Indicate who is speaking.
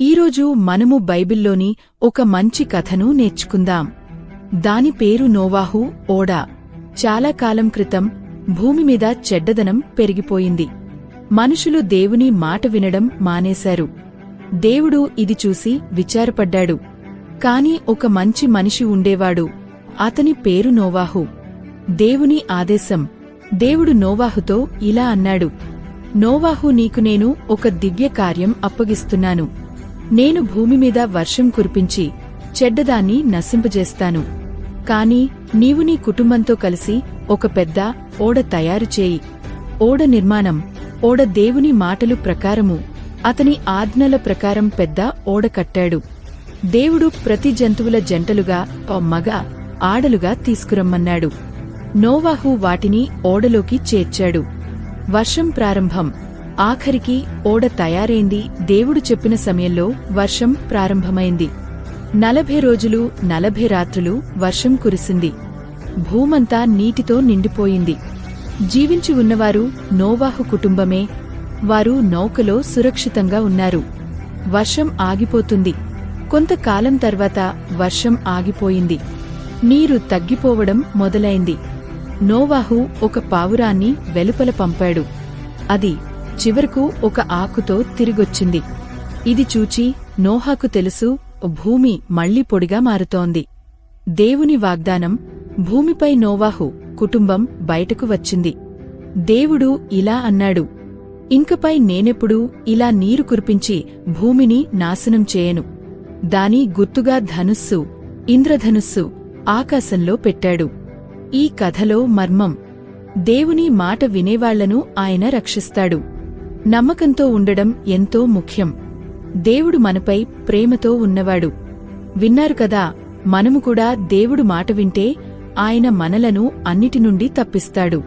Speaker 1: ఈరోజు మనము బైబిల్లోని ఒక మంచి కథను నేర్చుకుందాం. దాని పేరు నోవాహు ఓడా. చాలా కాలం క్రితం భూమి మీద చెడ్డదనం పెరిగిపోయింది. మనుషులు దేవుని మాట వినడం మానేశారు. దేవుడు ఇది చూసి విచారపడ్డాడు. కాని ఒక మంచి మనిషి ఉండేవాడు. అతని పేరు నోవాహు. దేవుని ఆదేశం. దేవుడు నోవాహుతో ఇలా అన్నాడు. నోవాహు నీకు నేను ఒక దివ్య కార్యం అప్పగిస్తున్నాను. నేను భూమి మీద వర్షం కురిపించి చెడ్డదాన్ని నశింపజేస్తాను. కాని నీవు నీ కుటుంబంతో కలిసి ఒక పెద్ద ఓడ తయారు చేయి. ఓడ నిర్మాణం ఓడ దేవుని మాటలు ప్రకారము. అతని ఆజ్ఞల ప్రకారం పెద్ద ఓడ కట్టాడు. దేవుడు ప్రతి జంతువుల జంటలుగా ఓ మగ ఆడలుగా తీసుకురమ్మన్నాడు. నోవాహు వాటిని ఓడలోకి చేర్చాడు. వర్షం ప్రారంభం. ఆఖరికి ఓడ తయారైంది దేవుడు చెప్పిన సమయంలో వర్షం ప్రారంభమైంది. నలభై రోజులు నలభై రాత్రులు వర్షం కురిసింది. భూమంతా నీటితో నిండిపోయింది. జీవించి ఉన్నవారు నోవాహు కుటుంబమే వారు నౌకలో సురక్షితంగా ఉన్నారు. వర్షం ఆగిపోతుంది. కొంతకాలం తర్వాత వర్షం ఆగిపోయింది. నీరు తగ్గిపోవడం మొదలైంది. నోవాహు ఒక పావురాన్ని వెలుపల పంపాడు. అది చివరకు ఒక ఆకుతో తిరిగొచ్చింది. ఇది చూచి నోహాకు తెలుసు భూమి మళ్ళీ పొడిగా మారుతోంది. దేవుని వాగ్దానం భూమిపై నోవాహు కుటుంబం బయటకు వచ్చింది. దేవుడు ఇలా అన్నాడు ఇంకపై నేనెప్పుడూ ఇలా నీరు కురిపించి భూమిని నాశనం చేయను. దాని గుర్తుగా ధనుస్సు ఇంద్రధనుస్సు ఆకాశంలో పెట్టాడు. ఈ కథలో మర్మం దేవుని మాట వినేవాళ్ళను ఆయన రక్షిస్తాడు. నమ్మకంతో ఉండడం ఎంతో ముఖ్యం. దేవుడు మనపై ప్రేమతో ఉన్నవాడు. విన్నారు కదా మనము కూడా దేవుడు మాట వింటే ఆయన మనలను అన్నిటి నుండి తప్పిస్తాడు.